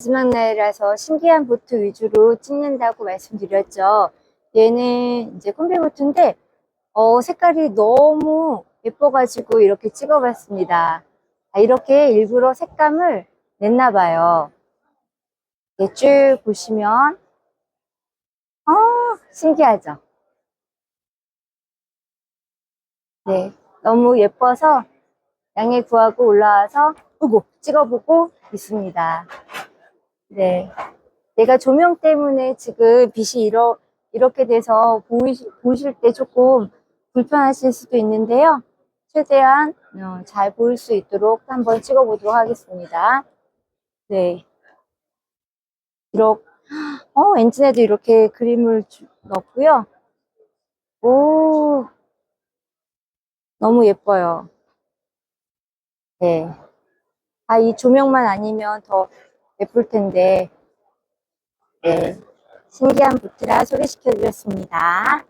마지막 날이라서 신기한 보트 위주로 찍는다고 말씀드렸죠. 얘는 이제 콤비 보트인데, 어, 색깔이 너무 예뻐가지고 이렇게 찍어봤습니다. 아, 이렇게 일부러 색감을 냈나 봐요. 이렇게 쭉 보시면, 어, 신기하죠? 네, 너무 예뻐서 양해 구하고 올라와서 찍어보고 있습니다. 네, 내가 조명 때문에 지금 빛이 이러, 이렇게 돼서 보이, 보실 때 조금 불편하실 수도 있는데요. 최대한 어, 잘 보일 수 있도록 한번 찍어 보도록 하겠습니다. 네. 이렇게, 어, 엔진에도 이렇게 그림을 주- 넣었고요. 오, 너무 예뻐요. 네. 아, 이 조명만 아니면 더 예쁠 텐데. 네. 신기한 보트라 소개시켜 드렸습니다.